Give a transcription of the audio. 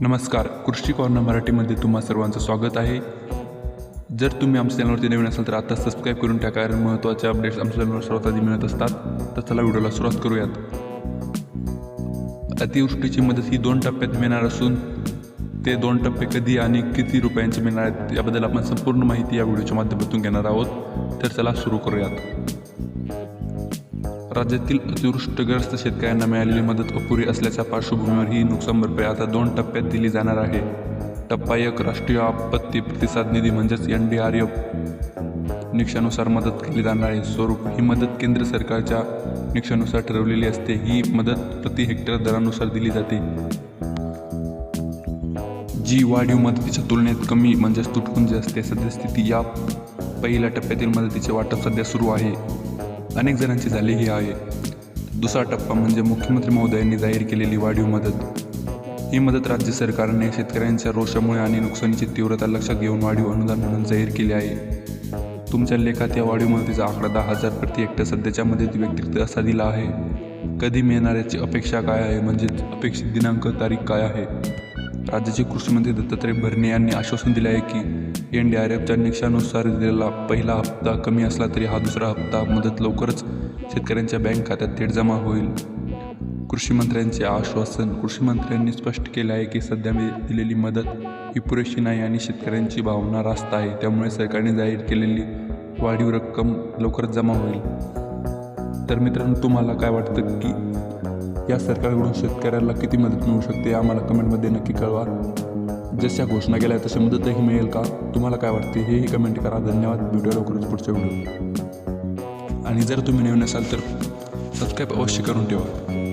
नमस्कार कृषी कॉर्नर मराठीमध्ये तुम्हा सर्वांचं स्वागत आहे. जर तुम्ही आमच्या चॅनलवरती नवीन असाल तर आता सबस्क्राईब करून टाका कारण महत्त्वाचे अपडेट्स आमच्या चॅनलवर सर्वात आधी मिळत असतात. तर चला व्हिडिओला सुरुवात करूयात. अतिवृष्टीची मदत ही दोन टप्प्यात मिळणार असून ते दोन टप्पे कधी आणि किती रुपयांचे मिळणार आहेत याबद्दल आपण संपूर्ण माहिती या व्हिडिओच्या माध्यमातून घेणार आहोत. तर चला सुरू करूयात. राज्यातील अतिवृष्टग्रस्त शेतकऱ्यांना मिळालेली मदत अपुरी असल्याच्या पार्श्वभूमीवर ही नुकसान भरपाई आता दोन टप्प्यात दिली जाणार आहे. टप्पा एक राष्ट्रीय आपत्ती प्रतिसाद निधी म्हणजेच एन डी आर एफ निकषानुसार मदत केली जाणार आहे. स्वरूप ही मदत केंद्र सरकारच्या निकषानुसार ठरवलेली असते. ही मदत प्रति हेक्टर दरानुसार दिली जाते. जी वाढीव मदतीच्या तुलनेत कमी म्हणजेच तुटपुंजी असते. सद्यस्थिती या पहिल्या टप्प्यातील मदतीचे वाटप सध्या सुरू आहे. अनेक जणांची झालेली आहे. दुसरा टप्पा म्हणजे मुख्यमंत्री महोदयांनी जाहीर केलेली वाढीव मदत. ही मदत राज्य सरकारने शेतकऱ्यांच्या रोषामुळे आणि नुकसानीची तीव्रता लक्षात घेऊन वाढीव अनुदान म्हणून जाहीर केले आहे. तुमच्या लेखात या वाढीव मदतीचा आकडा दहा हजार प्रति हेक्टर सध्याच्या मदत व्यतिरिक्त असा दिला आहे. कधी मिळणार याची अपेक्षा काय आहे? म्हणजेच अपेक्षित दिनांक तारीख काय आहे? राज्याचे कृषीमंत्री दत्तात्रय भरणे यांनी आश्वासन दिले आहे की एन डी आर एफच्या निकषानुसार दिलेला पहिला हप्ता कमी असला तरी हा दुसरा हप्ता मदत लवकरच शेतकऱ्यांच्या बँक खात्यात थेट जमा होईल. कृषी मंत्र्यांचे आश्वासन कृषी मंत्र्यांनी स्पष्ट केले आहे की सध्या मी दिलेली मदत ही पुरेशी नाही आणि शेतकऱ्यांची भावना रास्त आहे. त्यामुळे सरकारने जाहीर केलेली वाढीव रक्कम लवकरच जमा होईल. तर मित्रांनो तुम्हाला काय वाटतं की या सरकारकडून शेतकऱ्याला किती मदत मिळू शकते आम्हाला कमेंटमध्ये नक्की कळवा. जशा घोषणा केल्या तशी मदतही मिळेल का? तुम्हाला काय वाटते हेही कमेंट करा. धन्यवाद. व्हिडिओ लवकरच पुढच्या व्हिडिओ आणि जर तुम्ही नवीन असाल तर सबस्क्राईब अवश्य करून ठेवा.